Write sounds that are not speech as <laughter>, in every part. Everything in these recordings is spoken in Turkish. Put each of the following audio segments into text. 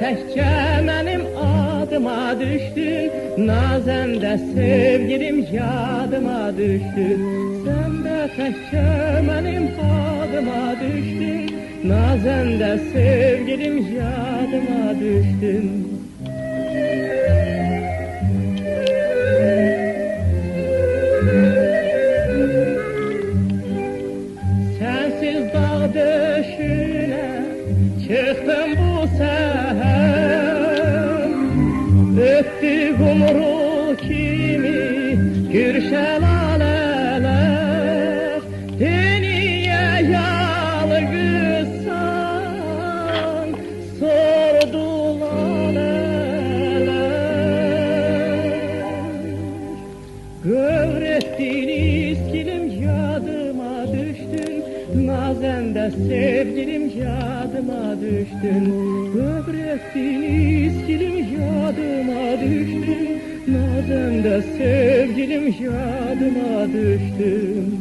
təkcə mənim adıma düşdün Nazen de sevgilim yadıma düşdün Sen de təkcə mənim adıma düşdün Nazen de sevgilim yadıma düşdün kimi gürşel aleler Dünya yalgızsan sordular neler Gövrettiğiniz kilim yadıma düştün Nazen de sevgilim yadıma düştün. Gövrettiğiniz Nazen de sevgilim yadıma düştün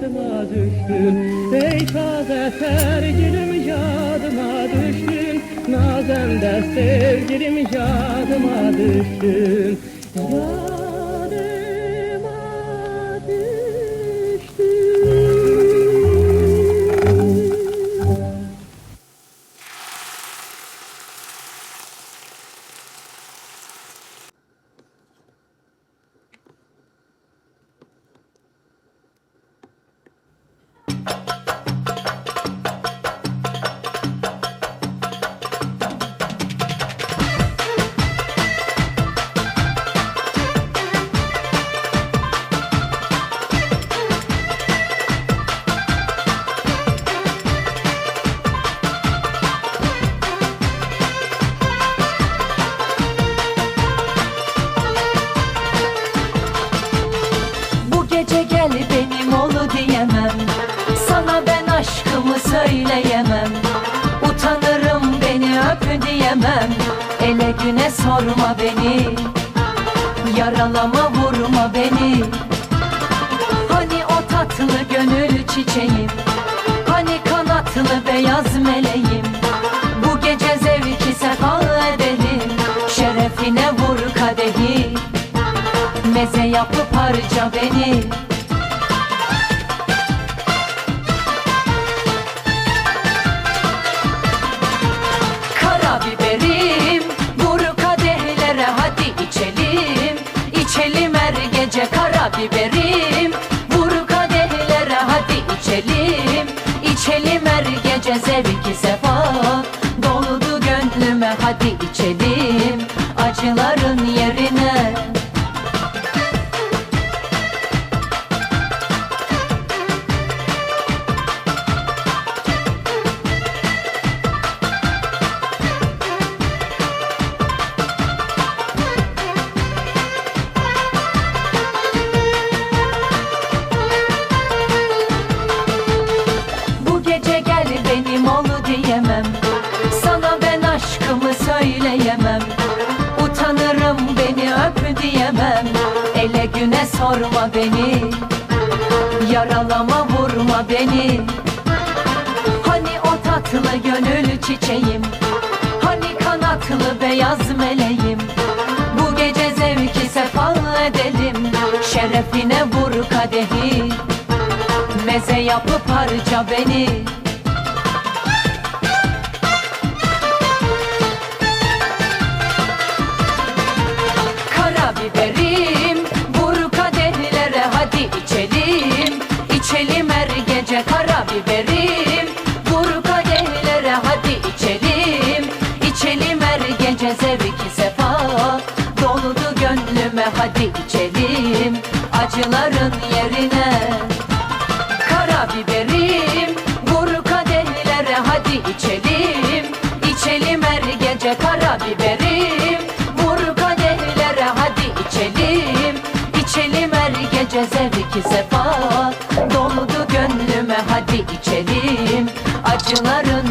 yadıma düştün Ey taze ter gülüm yadıma düştün Nazen de sevgilim yadıma düştün Yadıma sorma beni. Yaralama vurma beni. Hani o tatlı gönül çiçeğim? Hani kanatlı beyaz meleğim? Bu gece zevki sefa edelim. Şerefine vur kadehi. Meze yapıp harca beni karabiberim Vur kadehlere hadi içelim. İçelim her gece zevki sefa. Doldu gönlüme hadi içelim. Acıların vurma beni Hani o tatlı gönül çiçeğim. Hani kanatlı beyaz meleğim. Bu gece zevki sefa edelim. Şerefine vur kadehi. Meze yapıp harca beni hadi içelim Acıların yerine. Karabiberim vur kadehlere hadi içelim. İçelim her gece karabiberim. Vur kadehlere hadi içelim. İçelim her gece zevki sefa. Doludu gönlüme hadi içelim. Acıların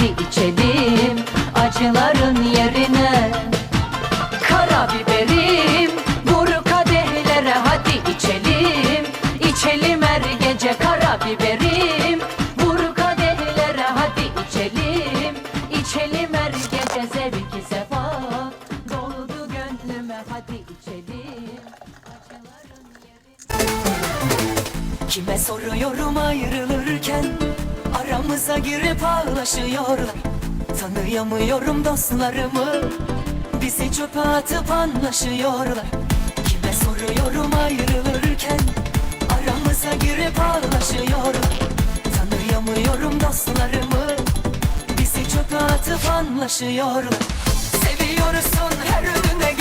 gönlüme dostlarımı Bizi çöpe atıp anlaşıyorlar. Kime soruyorum ayrılırken Aramıza girip ağlaşıyorlar. Tanıyamıyorum dostlarımı Bizi çöpe atıp anlaşıyorlar. Seviyorsun her önüne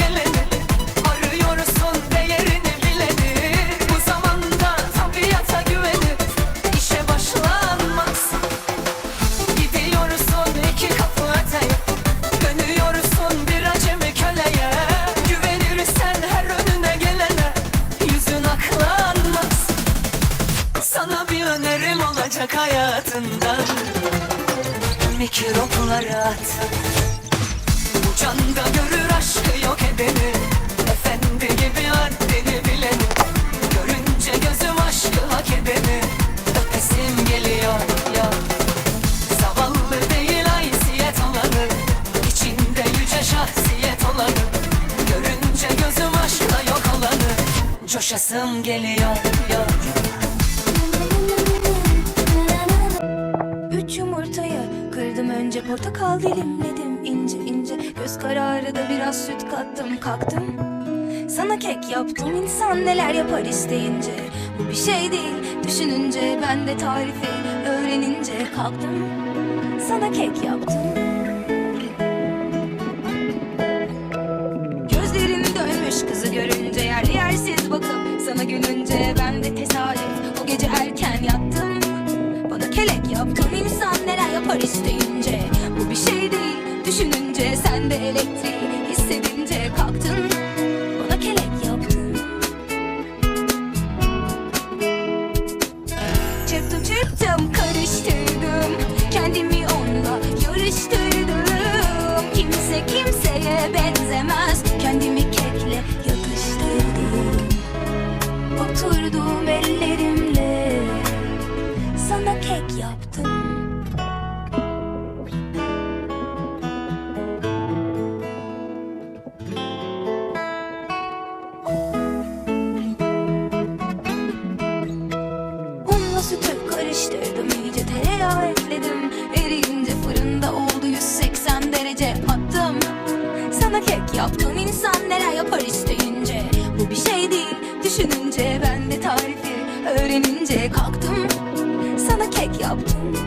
Sana bir önerim olacak hayatından Mikropları at. Bu canda görür aşkı yok edeni. Efendi gibi haddini bileni. Görünce gözüm aşkı hak edeni. Öpesim geliyor ya. Zavallı değil haysiyet olanı. İçinde yüce şahsiyet olanı. Görünce gözüm aşkla yok olanı. Coşasım geliyor ya portakal dilimledim ince ince. Göz kararı da biraz süt kattım kalktım Sana kek yaptım insan neler yapar isteyince. Bu bir şey değil düşününce ben de tarifi öğrenince kalktım. Sana kek yaptım. Gözlerin dönmüş kızı görünce yerli yersiz bakıp sana gülünce ben de tesadüf o gece erken yattım. Bana kelek yaptın insan neler yapar isteyince bir şey değil. Düşününce sen de elektriği Sana kek yaptım insan neler yapar isteyince. Bu bir şey değil düşününce ben de tarifi öğrenince kalktım. Sana kek yaptım.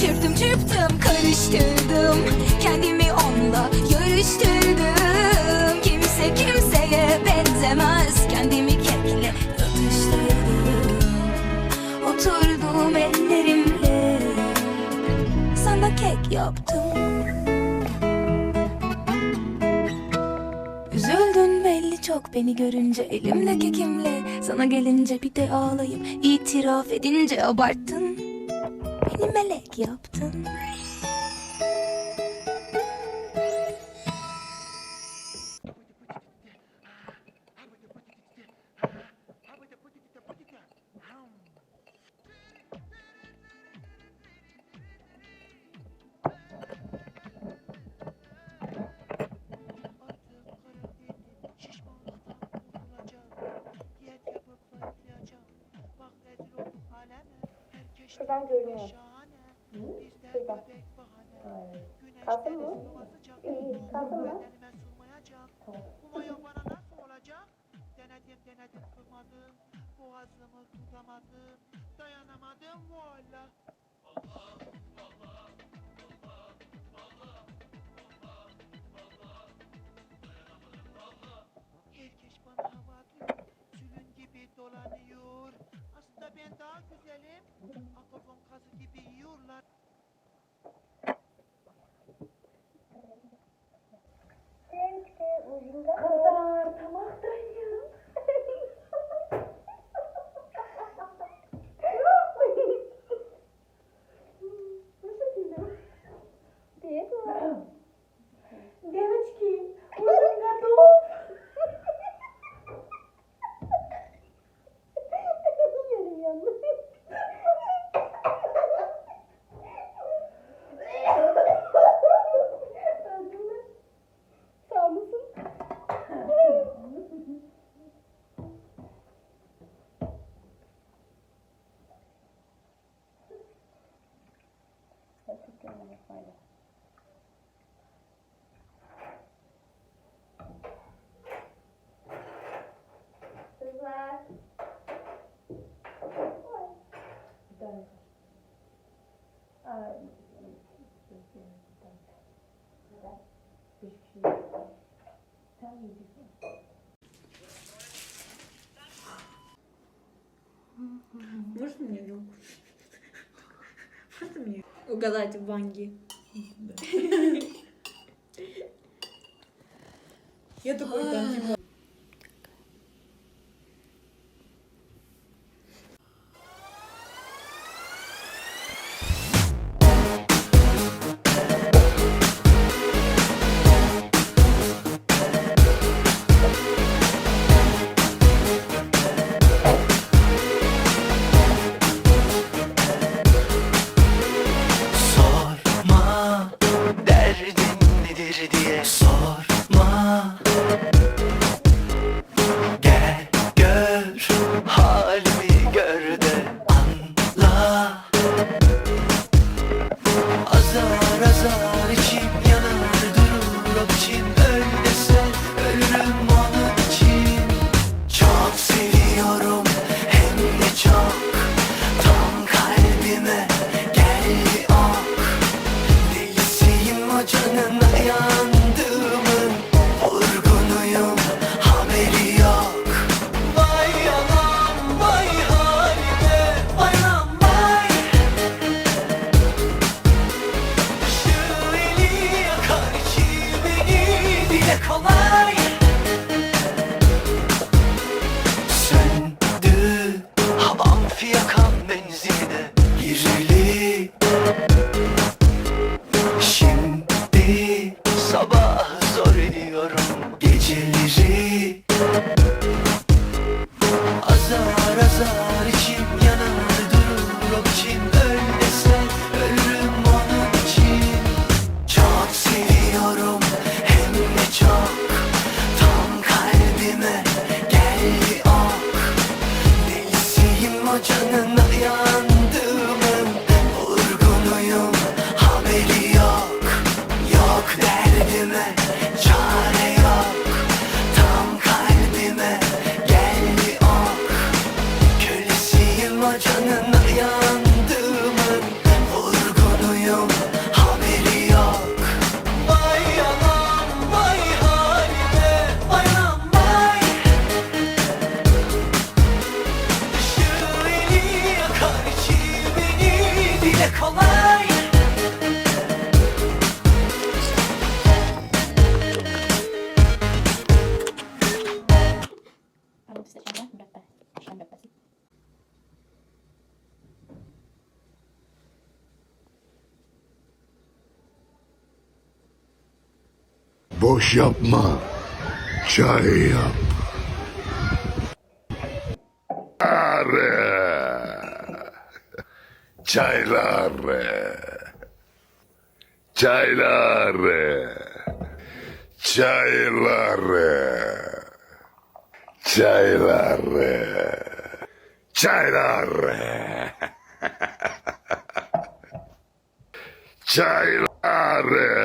Çırptım çırptım karıştırdım. Kendimi onunla yarıştırdım. Kimse kimseye benzemez. Kendimi kekle atıştırdım Oturdum ellerimle Sana kek yaptım. Üzüldün belli çok beni görünce Elimde kekimle. Sana gelince bir de ağlayıp itiraf edince abarttın. Beni melek yaptın Kalsın mı? İyi, kalsın mı? Umayım bana nasıl olacak? Gibi dolanıyor. Aslında ben daha güzelim. Cantar, mă, trăi угадать Ванги. <laughs> Я такой, да. yakan benzin. in that. Boş yapma. Çay yap. Çaylar. Çaylar. Çaylar. Çaylar. Çaylar. Çaylar. Çaylar.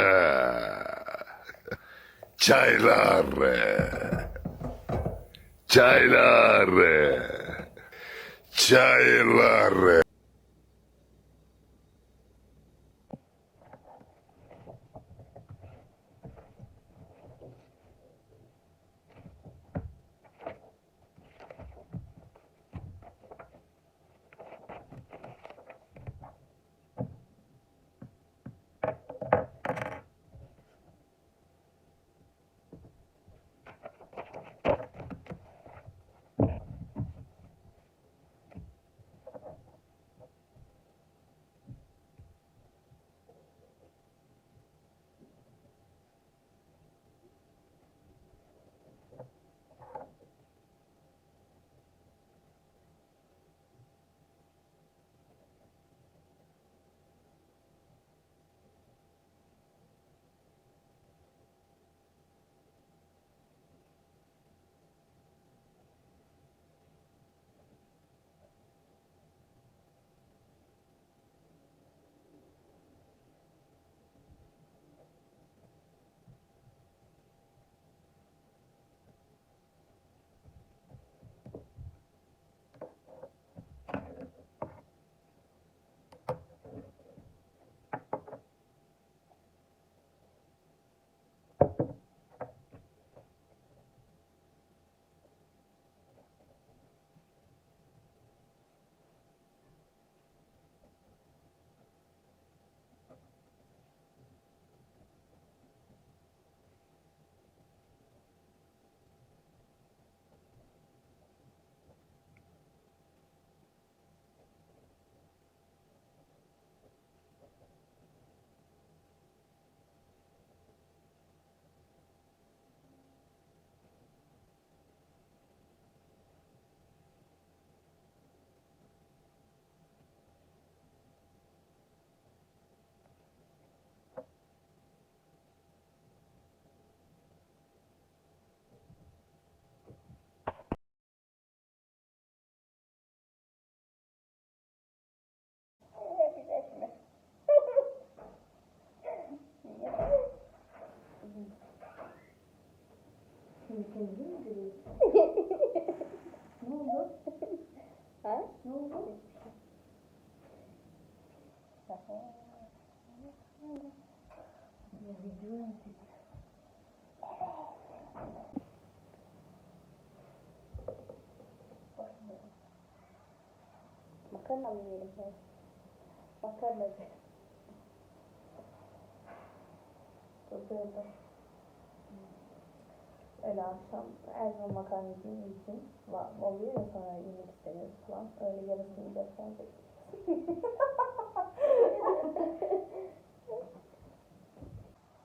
Çaylar. Çaylar. Çaylar. Makarna mı yiyelim? Evet. Makarna. Böyle. Öyle akşam her zaman makarna yediğim için oluyor ya sonra yemek istemiyoruz falan. Öyle yarısını gösterecek. <laughs>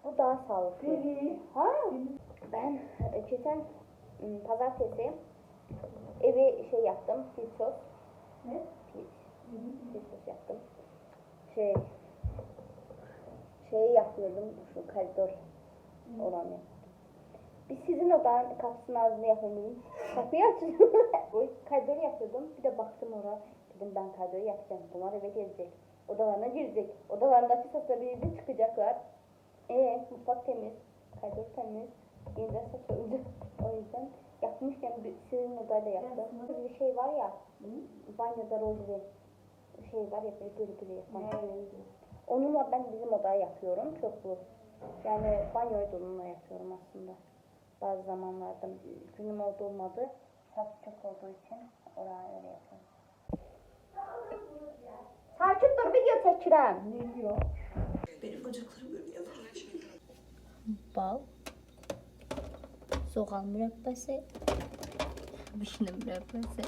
Bu daha sağlıklı. Ha? Ben e, geçen pazartesi evi şey yaptım, pil sos. Ne? Pil, pil sos yaptım. Şey, şey yapıyordum, şu koridor olanı. Bir sizin odanın kapısının ağzını yapayım. Kapıyı açıyorum. Bu koridoru yapıyordum. Bir de baktım oraya. Dedim ben koridoru yapacağım. Bunlar eve gelecek. Odalarına girecek. Odalarındaki sesler birlikte çıkacaklar. Ee, mutfak temiz. Koridor temiz. Yeniden olacak. <laughs> O yüzden yapmışken bir sizin odayla yaptım. Bir şey var ya. Banyoda rozeli şey var ya böyle gölü yapan. Onunla ben bizim odaya yapıyorum. Çoklu. Yani banyoyu da onunla yapıyorum aslında. Bazı zamanlarda günüm oldu olmadı. Saç çok olduğu için oraya öyle yapıyorum. Takip dur video çekirəm. Ne diyor? Benim bacaklarım ölüyor. Bal. Soğan mürəbbəsi. Vişne mürəbbəsi.